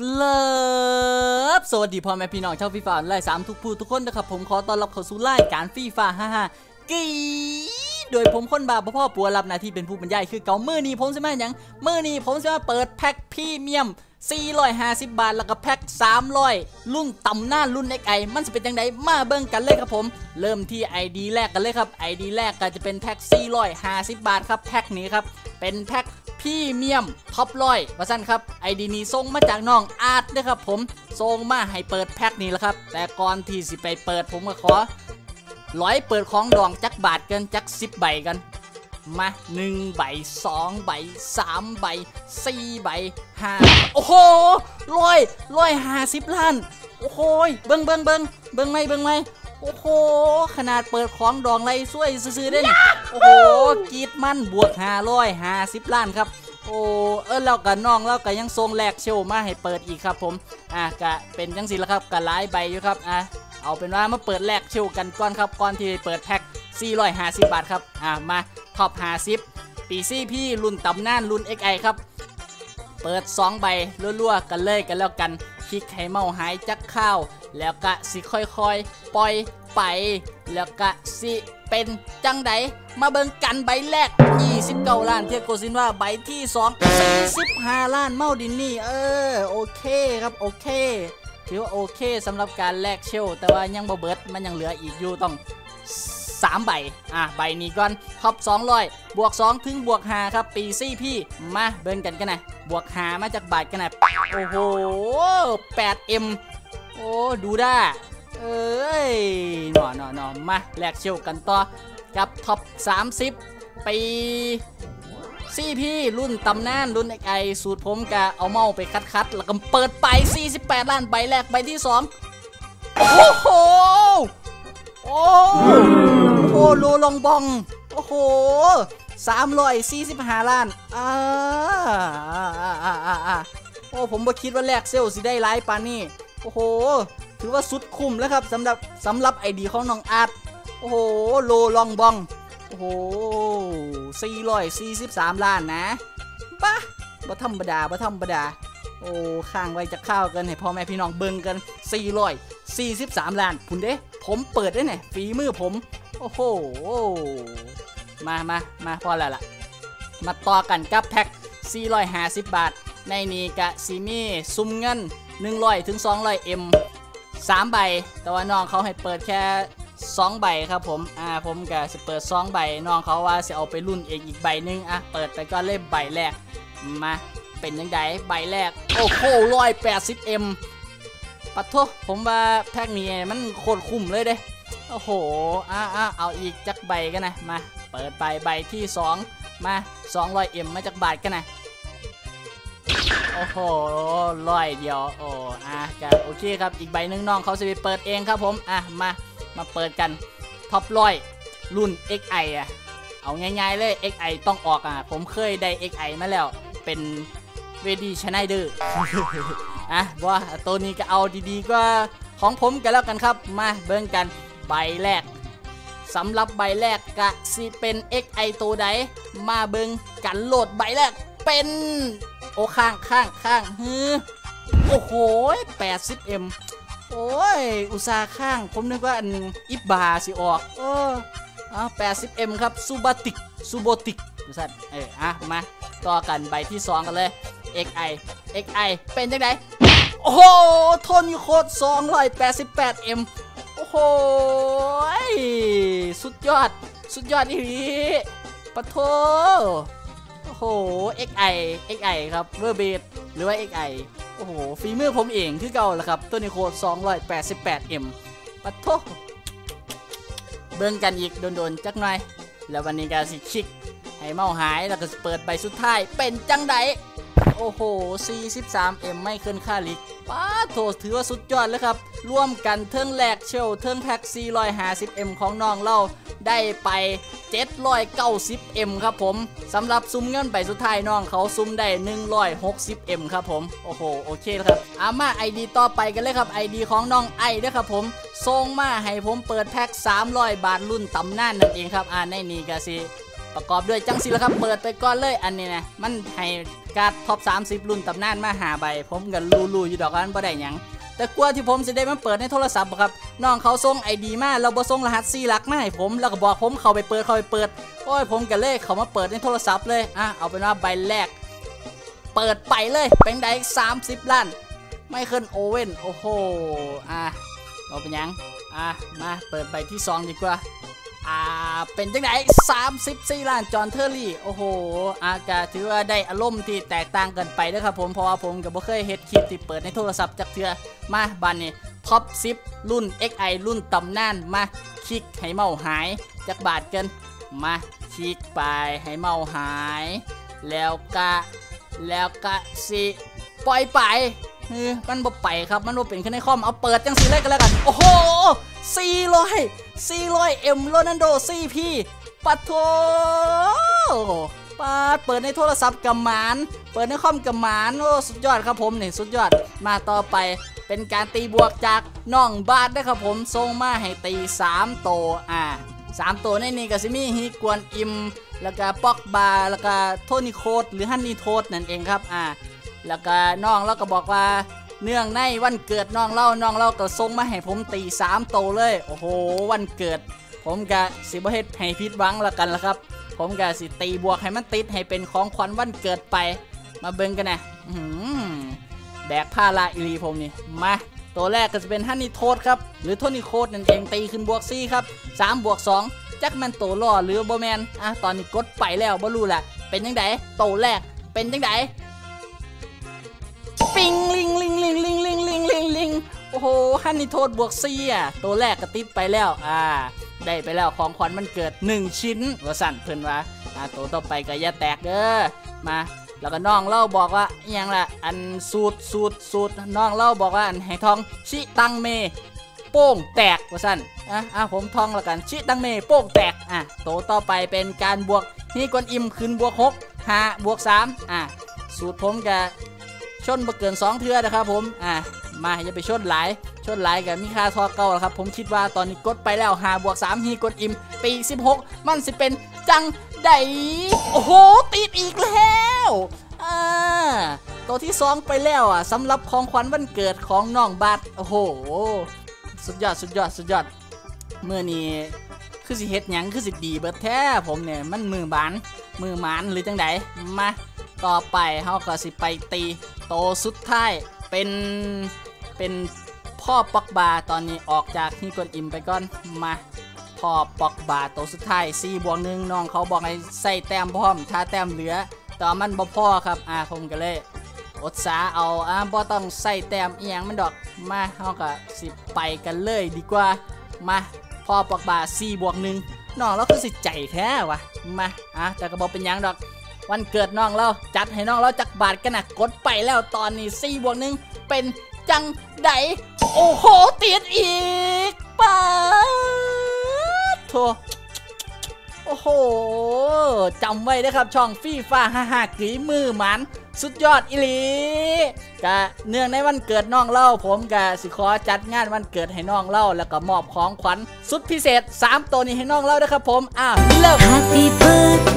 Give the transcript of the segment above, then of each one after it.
ครับสวัสดีพ่อแม่พี่น้องชาวฟีฟ่าไล่สามทุกผู้ทุกคนนะครับผมขอต้อนรับเข้าสู่รายการฟีฟ่าฮ่าฮ่ากีโดยผมคนบาปพ่อปัวรับหน้าที่เป็นผู้บรรยายคือเก่ามือนี้ผมจะมาอย่างมือนี้ผมจะมเปิดแพ็คพรีเมียม 450 บาท แล้วก็แพ็ค 300 รุ่นต่ำหน้ารุ่น XI มันจะเป็นยังไงมาเบิ่งกันเลยครับผม เริ่มที่ ID แรกกันเลยครับ ID แรกก็จะเป็นแพ็ค 450 บาทครับแพ็คนี้ครับเป็นแพ็ค พรีเมียมท็อปร้อยว่าสั้นครับ ID นี้ส่งมาจากน้องอาร์ตนะครับผมส่งมาให้เปิดแพ็คนี้แหละครับ แต่ก่อนที่สิไปเปิดผมก็ขอร้อยเปิดของดองจักบาทกันจักสิบใบกัน มาหนึ่งใบสองใบสามใบสี่ใบห้าโอ้โหร้อยร้อยห้าสิบล้าน โอ้โหเบิ้งเบิ้งเบิ้งเบิ้งไหมเบิ้งไหมโอ้โห ขนาดเปิดของดองไรสวยซื้อได้ โอ้โห กีดมันบวกห้าร้อยห้าสิบล้านครับ โอ้เออเรากับน้องเราก็ยังทรงแลกเชลมาให้เปิดอีกครับผมอะกะเป็นจังสิละครับกะหลายใบอยู่ครับอะเอาเป็นว่ามาเปิดแลกเชลกันก่อนครับก่อนที่เปิดแพ็ค450 บาทครับอะมาท็อป50ปีซี่พี่รุ่นตำนานรุ่น XI ครับ เปิด 2 ใบรัวๆกันเลยกันแล้วกันคลิกให้เมาหายจักข้าว แล้วก็สิค่อยๆ ปล่อยไป แล้วก็สิ เป็นจังไดมาเบิ่งกันใบแรก 29 ล้าน เทียโกซินว่าใบที่2 45ล้านเมาดินนี่ เออ โอเคครับ โอเค ถือว่าโอเคสำหรับการแลกเชล แต่ว่ายังบ่เบิดมันยังเหลืออีกอยู่ต้อง 3 ใบ อะ ใบนี้ก่อนท็อป200 บวก 2 ถึงบวก5ครับ ปีซี่พี่ มาเบิ่งกันกันนะ บวก5มาจากบาทกันนะ โอ้โห 8M โอ้ ดูได้ เอ้ยหนอหนอหนอมาแลกเชลกันต่อ กับท็อป 30 ปีซี่พี่รุ่นตำนานรุ่นไอสูตรผมกะเอาเมาไปคัดๆแล้วก็เปิดไป 48 ล้านใบแรกใบที่ 2 โอ้โห โอ้โหโลลองบอง โอ้โหสามร้อยสี่สิบห้าล้านอ่าอ่าอ่าอ่าโอ้ผมบ่คิดว่าแลกเซลสิได้ไลายปานนี่ โอ้โห ถือว่าสุดคุ้มแล้วครับสำหรับสำหรับไอดีของน้องอาร์ตโอ้โห โลลองบอง โอ้โหสี่ร้อยสี่สิบสามล้านนะบ้าบ่ธรรมดาบ่ธรรมดา โอ้ข้างไว้จะข้าวกันให้พ่อแม่พี่น้องเบิ่งกัน443ล้านพุ่นเด้ ผมเปิดได้เนี่ยฝีมือผม โอ้โห มามามาพอแล้วล่ะ มาต่อกันกับแพ็ค450 บาท ในนี้กะซีมีซุ่มเงิน 100ถึง200 M 3 ใบ แต่ว่าน้องเขาให้เปิดแค่2ใบครับผม อ่า ผมกะจะเปิด2ใบ น้องเขาว่าจะเอาไปรุ่นเองอีกใบหนึง อะ เปิดไปก็เล่มใบแรก มา เป็นยังไงใบแรก โอ้โหร้อยแปดสิบเอ็มปัดโทผมว่าแพ็กนี้มันโคตรคุ้มเลยเด้ โอ้โห อ่าอ่าเอาอีกจักใบกันนะ มา เปิดไปใบที่ 2 มา200 m มาจากบาทกันนะ โอ้โหร้อยเดียวโอ้อะก็โอเคครับอีกใบนึงน้องเขาจะไปเปิดเองครับผมอะมามาเปิดกันท็อปร้อยรุ่น XI อะเอาง่ายๆเลย XI ต้องออกอะผมเคยได้ XI มาแล้วเป็นเวดีชไนเดอร์อะว่าตัวนี้ก็เอาดีๆก็ของผมกันแล้วกันครับ มาเบิ่งกันใบแรกสำหรับใบแรกกะสิเป็น XI ตัวใดมาเบิ่งกันโหลดใบแรกเป็น โอ้ข้างข้างข้างฮือโอ้โห 80M โอ้ย อุตสาข้าง ผมนึกว่าอันอิบบาสิออกเอออ่า 80M ครับซูบาติกซูโบติกดูสัตว์เอออะ มาต่อกันใบที่2กันเลย XI XI เป็นจังไดโอ้โหทนอยู่โคตร 288M โอ้โหสุดยอด สุดยอดอีหลีปะโท โอ้โห XI XI ครับเวอร์เบดหรือว่า XI โอ้โหฝีมือผมเองคือเก่าแหละครับ ตัวนี้โคตร 288M ปะโทเบิ่งกันอีกโดนๆจักหน่อย แล้ววันนี้ก็สิคลิก ให้เมาหายแล้วก็เปิดใบสุดท้าย เป็นจังไดโอ้โห 43M ไม่เกินค่าลิกป้าโถถือว่าสุดยอดเลยครับ ร่วมกันเทิงแหลกเชลเทิงแพ็ก 450M ของน้องเราได้ไป 790M ครับผมสำหรับซุ้มเงินใบสุดท้ายน้องเขาซุ้มได้ 160M ครับผม โอ้โห โอเคครับอามา ID ต่อไปกันเลยครับ ID ของน้องไอเด้อครับผมส่งมาให้ผมเปิดแพ็ก300 บาทรุ่นตำนานนั่นเองครับ อ่าในนี้ก็สิประกอบด้วยจังสิละครับ เปิดไปก่อนเลยอันนี้นะ มันให้การ์ดท็อป 30 รุ่นตำนานมาหาใบ ผมก็รู้ๆอยู่ดอกอันบ่ได้หยัง แต่กลัวที่ผมจะได้มันเปิดในโทรศัพท์ครับน้องเขาส่งไอดีมาเราบ่ส่งรหัส4หลักมาให้ผม แล้วก็บอกผมเข้าไปเปิดเข้าไปเปิดโอ้ยผมกับเลขเขามาเปิดในโทรศัพท์เลยอะเอาเป็นว่าใบแรก เปิดไปเลยเป็นได้30ล้านไม่เคิลโอเว่นโอ้โหอะเอาเป็นยังอะมาเปิดใบที่2ดีกว่า อ่า เป็นจังไหน34ล้านจอนเทอร์รี่ โอ้โห อากาถือว่าได้อารมณ์ที่แตกต่างกันไปนะครับผม เพราะว่าผมกับบ่เคยเฮ็ดคลิปที่เปิดในโทรศัพท์จักเทือมาบันนี้ท็อป10รุ่น XI รุ่นตำนาน มาคลิกให้เมาหายจักบาทกัน มาคลิกไปให้เมาหาย แล้วก็แล้วก็สิปล่อยไปเออมันบ่ไปครับ มันบ่เป็นแค่ในคอม เอาเปิดจังสีเลยกันแล้วกัน โอ้โห 400 400 M โรนันโด CP ปัดโถปาดเปิดในโทรศัพท์กับหมาน เปิดในคอมกับหมาน โอ้ สุดยอดครับผมนี่สุดยอด มาต่อไป เป็นการตีบวกจากน้องบาทนะครับผมส่งมาให้ตี3โตอ่า3ตัวในนี้ก็สิมีฮีกวนอิม แล้วก็ปอกบา แล้วก็โทนี่โคดหรือฮันนี่โทดนั่นเองครับ อ่า แล้วก็น้องเราก็บอกว่า เนื่องในวันเกิดน้องเล่าน้องเล่าก็ส่งมาให้ผมตี3โตเลย โอ้โห วันเกิด ผมกะสิบเฮ็ดให้ผิดวังละกันละครับ ผมกะสิตีบวกให้มันติดให้เป็นของขวัญวันเกิดไป มาเบิ่งกันนะแบกผ้าลาอีรีผมนี่ มาตัวแรกก็จะเป็นฮันนี่โทษครับ หรือโทนี่โคดนั่นเองตีขึ้นบวก4ครับ3บวก2จักแมันตัวล่อหรือโบแมนอะตอนนี้กดไปแล้วบ่รู้แหละเป็นยังไงโตแรกเป็นยังไง ปิงลิงลิงลิงลิงลิงลิงลิงลิงโอ้โหฮันนี่โทษบวกซีอะตัวแรกก็ติดไปแล้ว อ่า ได้ไปแล้วของขวัญมันเกิด 1 ชิ้นว่าสั่นเพิ่นว่าอ่าตัวต่อไปก็อย่าแตกเด้อมาแล้วก็น้องเล่าบอกว่าอหยังละอันสูตรสูตรสูตรน้องเล่าบอกว่าอันให้ทองชิตังเม โป้งแตกว่าสั่นอะอะผมทองแล้วกันชิตังเม โป้งแตกอะโตต่อไปเป็นการบวกนี่กวนอิมขึ้นบวก6 5บวก3อะสูตรผมกับ นบ่เกิน2เทือนะครับผมอะมาอย่าไปชนหลายชนหลายกับมีค่าทอเก่าแล้วครับ ผมคิดว่าตอนนี้กดไปแล้ว5บวก3ฮีกดอิมปี16มันสิเป็นจังไดโอ้โห ติดอีกแล้วอ่าตัวที่2ไปแล้วอะสำหรับของขวัญวันเกิดของน้องบัตโอ้โห สุดยอดสุดยอดสุดยอดเมื่อนี้คือสิเฮ็ดหยังคือสิดีเบิดแท้ผมเนี่ยมันมือบานมือหมานหรือจังไดมาต่อไปเฮาก็สิไปตี โตสุดท้ายเป็นเป็นพ่อปอกบาตอนนี้ออกจากฮีกวนอิมไปก่อนมาพ่อปอกบาโตสุดท้าย4บวกหนึ่งน้องเขาบอกให้ใส่แต้มพร้อมถ้าแต้มเหลือแต่ว่ามันบ่พ่อครับอ่าผมก็เลยอดสาเอาอ่าบ่ต้องใส่แต้มเอียงมันดอกมาเฮาก็สิไปกันเลยดีกว่ามาพ่อปอกบา4บวกหนึ่งน้องเราคือสิใจแท้วะมาอะแต่ก็บอกเป็นยังดอก วันเกิดน้องเราจัดให้น้องเราจักบาทกันนะกดไปแล้วตอนนี้4บวกหนึ่งเป็นจังไดโอ้โหติดอีกป้าดโถโอ้โหจำไว้นะครับช่องฟีฟ้าฮ่าฮ่ากีมือหมันสุดยอดอิลีกะเนื่องในวันเกิดน้องเล่าผมกะสิขอจัดงานวันเกิดให้น้องเล่าแล้วก็มอบของขวัญสุดพิเศษ 3 ตัวนี้ให้น้องเล่าด้วยครับผมอ้าวเริ่ม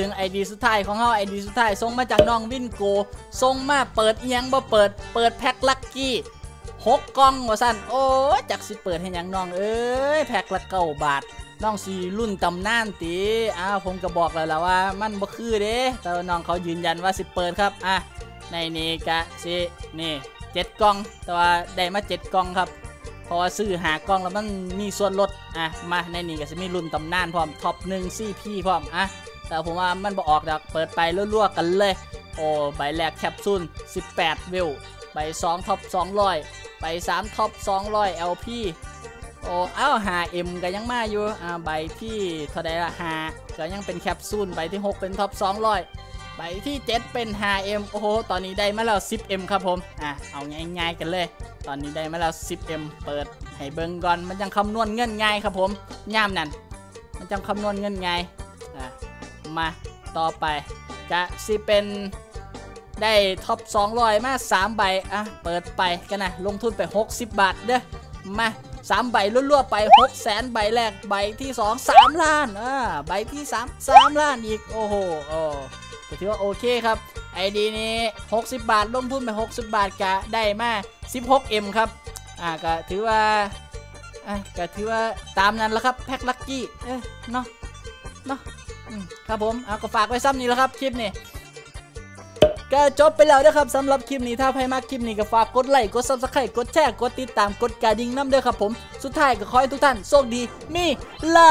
ถึงไอดีสุดท้ายของเขาไอดีสุดท้ายส่งมาจากน้องวินโกส่งมาเปิดเอียงบ่เปิด เปิดแพ็คลักกี้หกกล่องว่าสั่นโอ้จักสิเปิดให้ยังน้อง เอ้ยแพ็คละเก้าบาทน้องสีรุ่นตำนานตีอ้าวผมก็บอกแล้วล่ะว่า มันบ่คือเด้แต่น้องเขายืนยันว่าสิเปิดครับอะในนี้กะสินี่เจ็ดกล่อง แต่ว่าได้มาเจ็ดกล่องครับเพราะว่าซื้อหากล่องแล้วมันมีส่วนลดอะมาในนี้ก็จะมีรุ่นตำนานพร้อมท็อปหนึ่งซี่พี่พร้อมอะ แต่ผมว่ามันบ่ออกดอกเปิดไปรั่วๆกันเลย โอ้ใบแรกแคปซูล 18 วิวใบ2ท็อป200ใบ3ท็อป200 LP โอ้เอ้า 5M ก็ยังมาอยู่อ่าใบที่เท่าใดละ5ก็ยังเป็นแคปซูลใบที่ 6 เป็นท็อป200 ใบที่ 7 เป็น 5M โอ้โห ตอนนี้ได้มาแล้ว 10M ครับผม อะ เอาง่ายๆกันเลย ตอนนี้ได้มาแล้ว 10M เปิดให้เบิ่งก่อน มันจังคำนวณเงินไงายครับผมย่ามนั่น มันจังคำนวณเงินไงาย อะ มาต่อไป จะสิเป็นได้ท็อป200 มา 3 ใบ อะ เปิดไปกันนะ ลงทุนไป 60 บาท เด้อ มา 3 ใบรั่วๆไป6แสนใบแรก ใบที่ 2 3 ล้าน อ่า ใบที่ 3 3 ล้านอีก โอ้โหโอ้ถือว่าโอเคครับ ไอดีนี้ 60 บาท ลงทุนไป 60 บาทกะได้มา 16M ครับ อ่า ก็ถือว่า อะก็ถือว่าตามนั้นแล้วครับ แพ็คลักกี้ เอ้ยเนาะ เนาะ ครับผมเอาก็ฝากไว้ซ้ำนี้แล้วครับคลิปนี้ก็จบไปแล้วนะครับสำหรับคลิปนี้ถ้าใครมากคลิปนี้ก็ฝากกดไลค์กดซับสไครต์กดแชร์กดติดตามกดกระดิ่งน้ำเด้อครับผม สุดท้ายก็ขอให้ทุกท่านโชคดี มีลา